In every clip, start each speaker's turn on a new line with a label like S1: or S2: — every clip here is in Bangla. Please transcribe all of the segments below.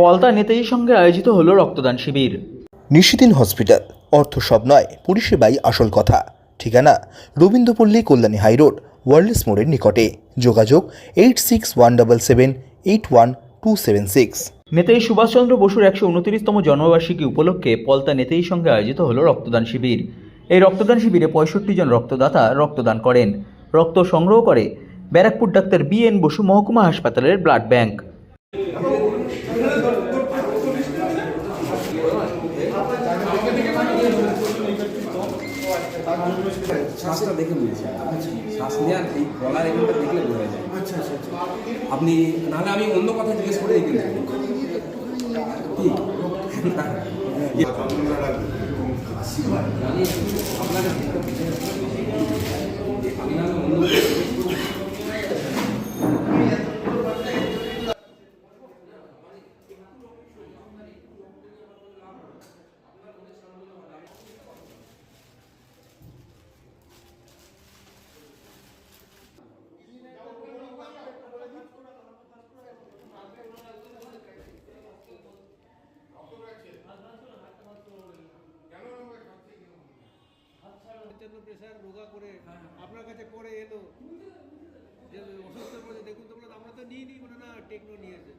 S1: পলতা নেতাজির সঙ্গে আয়োজিত হলো রক্তদান শিবির।
S2: নিশিদিন হসপিটাল অর্থ সব নয় পরিষেবাই আসল কথা। ঠিকানা রবীন্দ্রপল্লী কল্যাণী হাইরোড ওয়ার্ল্ডস মোড়ের নিকটে। যোগাযোগ eight six one double seven eight one two seven six.
S1: Netaji Subhashchandra বসুর একশো উনত্রিশতম জন্মবার্ষিকী উপলক্ষে পলতা নেতাজির সঙ্গে আয়োজিত হলো রক্তদান শিবির। এই রক্তদান শিবিরে পঁয়ষট্টি জন রক্তদাতা রক্তদান করেন। রক্ত সংগ্রহ করে Barrackpore doctor B N Basu মহকুমা হাসপাতালের ব্লাড ব্যাংক।
S3: শ্বাসটা দেখে বুঝেছি শ্বাস নেওয়ার এই গলার এখানটা দেখলে বোঝা যায়।
S4: আচ্ছা আচ্ছা আচ্ছা।
S3: আপনি নাহলে আমি অন্য কথা জিজ্ঞেস করে এগিয়ে দেবো
S4: অত্যন্ত প্রেশার রোগা করে আপনার কাছে পরে এলো। যে অসুস্থ পড়ে দেখুন তো বললাম, আমরা তো নিই নি মানে না টেকনো নিয়েছে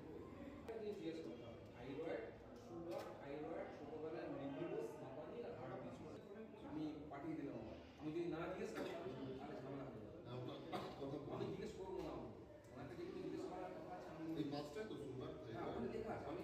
S3: আমি পাঠিয়ে দিলাম আমি যদি না জিজ্ঞেস করি তাহলে ঝামেলা হবে আমি জিজ্ঞেস করব না। ওনাকে যদি জিজ্ঞেস করার কথা আমি হ্যাঁ, ওখানে লেখা আছে, আমি